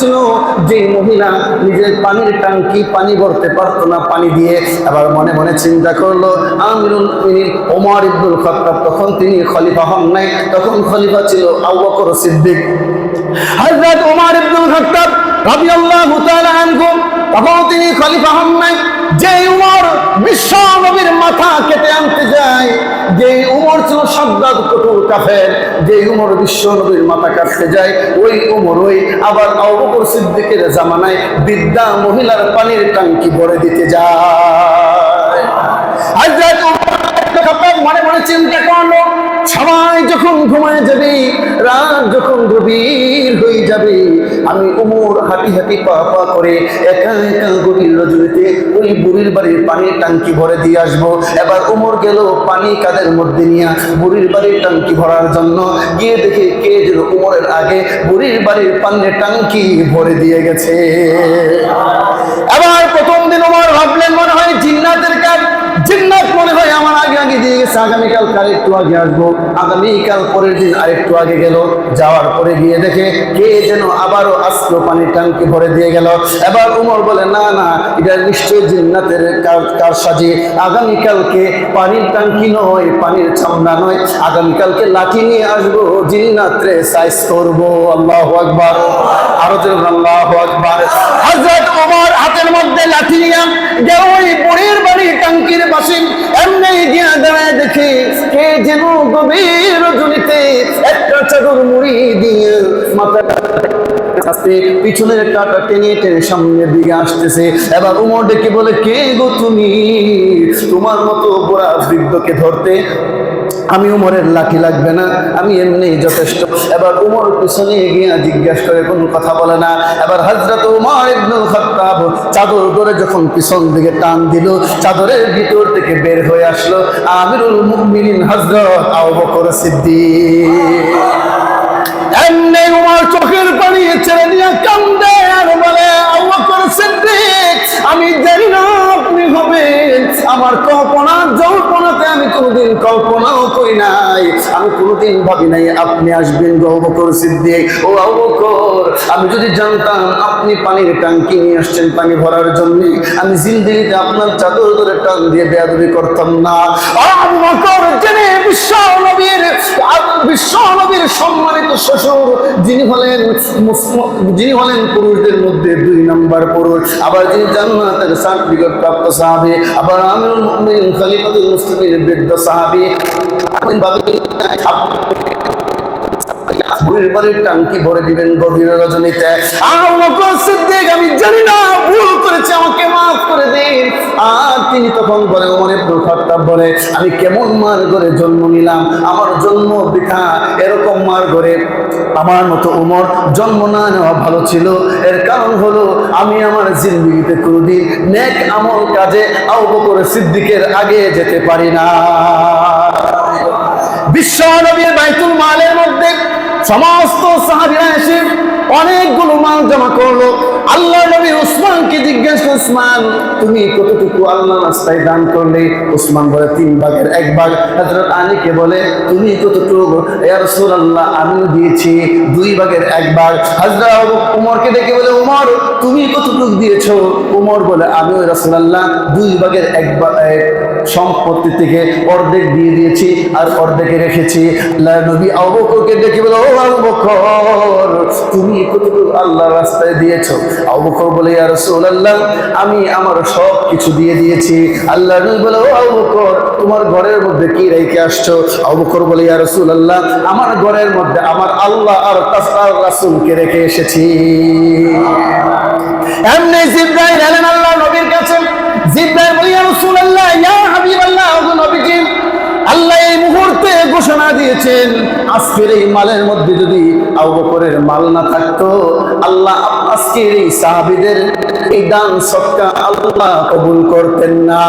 ছিল যে মহিলা নিজের পানির টাঙ্কি পানি ভরতে পারতো না, পানি দিয়ে আবার মনে মনে চিন্তা করল, আমিরুল তিনি ওমর ইবনুল খাত্তাব তখন তিনি খলিফা হন নাই, তখন খলিফা ছিল আবু বকর সিদ্দিক। হযরত ওমর ইব্দুল খাত্তাব রাদিয়াল্লাহু তাআলা আনহু, তখন তিনি খলিফা হন নাই। যে উমর বিশ্ব নবীর মাথা কেটে আনতে যায় যে উমর ছিল সাদ্দাদ কঠোর কাফের যে উমর বিশ্ব নবীর মাথা কাটতে যায়, ওই উমর ওই আবার আবু বকর সিদ্দিকের জামানায় বিদ্যা মহিলার পানির টাঙ্কি ভরে দিতে যায়। মনে মনে চিন্তা করল, সবাই যখন ঘুমায় যাবে, রাত আমি উমর হাঁটি হাঁটি পা পা করে একা একা গভীর রজনীতে ওই বুড়ির বাড়ির পানির টাঙ্কি ভরে দিয়ে আসব। এবার উমর গেল পানি কাদের মধ্যে নিয়ে? বুড়ির বাড়ির টাঙ্কি ভরার জন্য গিয়ে দেখে কে যেন উমরের আগে বুড়ির বাড়ির পানির টাঙ্কি ভরে দিয়ে গেছে। এবার প্রথম দিন উমর ভাবলেন মনে হয় জিন্নাতের কাজ জিন্নাত মনে হয় আমার আগে আগে দিয়ে গেছে, আগামীকাল কাল একটু আগে আসব? আগামীকাল পরের দিন আরেকটু আগে গেল, যাওয়ার পরে গিয়ে দেখে কে যেন আবারও আসলো পানির টাঙ্কি ভরে দিয়ে গেল। এবার উমর বলে, না না, এটা নিশ্চয়ই জিন্নাতের কার- কার সাজে। আগামীকালকে পানির টাঙ্কি নয়, পানির ছামনা নয়। আগামীকালকে লাঠি নিয়ে আসব, জিন্নাত্রে সাইজ করব। আল্লাহ আকবার। আরও আল্লাহ আকবার। হযরত ওমর হাতের মধ্যে লাঠি নিয়ে যেন গভীর রজনীতে একটা চাদর মুড়ি দিয়ে মাথা আস্তে পিছনের কাটা টেনে টেনে সামনের দিকে আসতেছে। এবার উমর ডেকে বলে, কে গো তুমি? তোমার মতো বুড়া বৃদ্ধকে ধরতে আমি উমরের লাঠি লাগবে না, আমি এমনি যথেষ্ট। এবার উমর পিছনে গিয়ে জিজ্ঞাসা করে, কোনো কথা বলে না। এবার হজরত উমর ইবনুল খাত্তাব চাদর ধরে যখন পিছন দিকে টান দিল, চাদরের ভিতর থেকে বের হয়ে আসলো, আমিরুল মুমিনিন হজরত আবু বকর সিদ্দিক। এমনি উমর চোখের পানি ছেড়ে নিয়ে কান্দে আর বলে, আবু বকর সিদ্দিক, আমি জানি না আপনি হবেন। আমার কল্পনা আমি কোনোদিন কল্পনাও করি নাই। আমি কোনোদিন ভাবি নাই আপনি আসবেন গো আবু সিদ্দিক। ও আবু বকর, আমি যদি জানতাম আপনি পানির টাঙ্কি নিয়ে আসছেন পানি ভরার জন্য, আমি জিন্দিগিতে আপনার চাদর ধরে টান দিয়ে বেয়াদবি করতাম না। আবু বকর জেনে বিশ্ব নবীর বিশ্ব নবীর সম্মানিত শ্বশুর, যিনি হলেন যিনি হলেন পুরুষদের মধ্যে দুই নাম্বার পুরুষ, আবার যিনি জান্নাতের সার্টিফিকেট প্রাপ্ত সাহাবী, আবার খলিফাতুল মুসলিমের টাঙ্কি ভরে দিবেন গভীর রজনীতে। আমি জানি না, ভুল আমাকে মাফ করে দিন। আর তিনি তখন বলে ইবনুল খাত্তাব বলে, আমি কেমন মার করে জন্ম নিলাম? আমার জন্ম বৃথা, এরকম মার ঘরে আমার মতো উমর জন্ম না নেওয়া ভালো ছিল। এর কারণ হলো, আমি আমার জিন্দগিতে কোনোদিন নেক আমল কাজে আহ করে সিদ্দিকের আগে যেতে পারি না। বিশ্ব নবীর বাইতুল মালের মধ্যে সমস্ত সাহাবিরা এসে অনেকগুলো মাল জমা করল। আল্লাহ নবী উসমানকে জিজ্ঞেস, উসমান, তুমি কতটুকু আল্লাহ রাস্তায় দান করলে? উসমান বলে, তিন ভাগের এক ভাগ। হযরত আলীকে বলে, তুমি কতটুকু? ইয়া আল্লাহ আমিও দিয়েছি দুই ভাগের এক ভাগ। হযরত উমরকে দেখে বলে, উমর, তুমি কতটুকু দিয়েছ? উমর বলে আমিও রাসূলুল্লাহ দুই ভাগের এক ভাগ সম্পত্তি থেকে অর্ধেক দিয়ে দিয়েছি আর অর্ধেকে রেখেছি। নবী আবু বকরকে ডেকে বলে, ও তুমি কতটুকু আল্লাহ রাস্তায় দিয়েছ? আবু বকর বলে, ইয়া রাসূলুল্লাহ, আমি আমার সব কিছু দিয়ে দিয়েছি। আল্লাহ নবী বলে, ও আবু তোমার ঘরের মধ্যে কি রেখে আসছো? আবু বকর বলে, ইয়া রাসূলুল্লাহ, আমার ঘরের মধ্যে আমার আল্লাহ আর তাসআল রাসূলকে রেখে এসেছি। এমনি জিব্রাইল এলেন আল্লাহ দিয়েছেন, আজকের এই মালের মধ্যে যদি আবরের মাল না থাকতো, আল্লাহ আজকের এই সাহাবিদের এই দান সৎকা আল্লাহ কবুল করতেন না।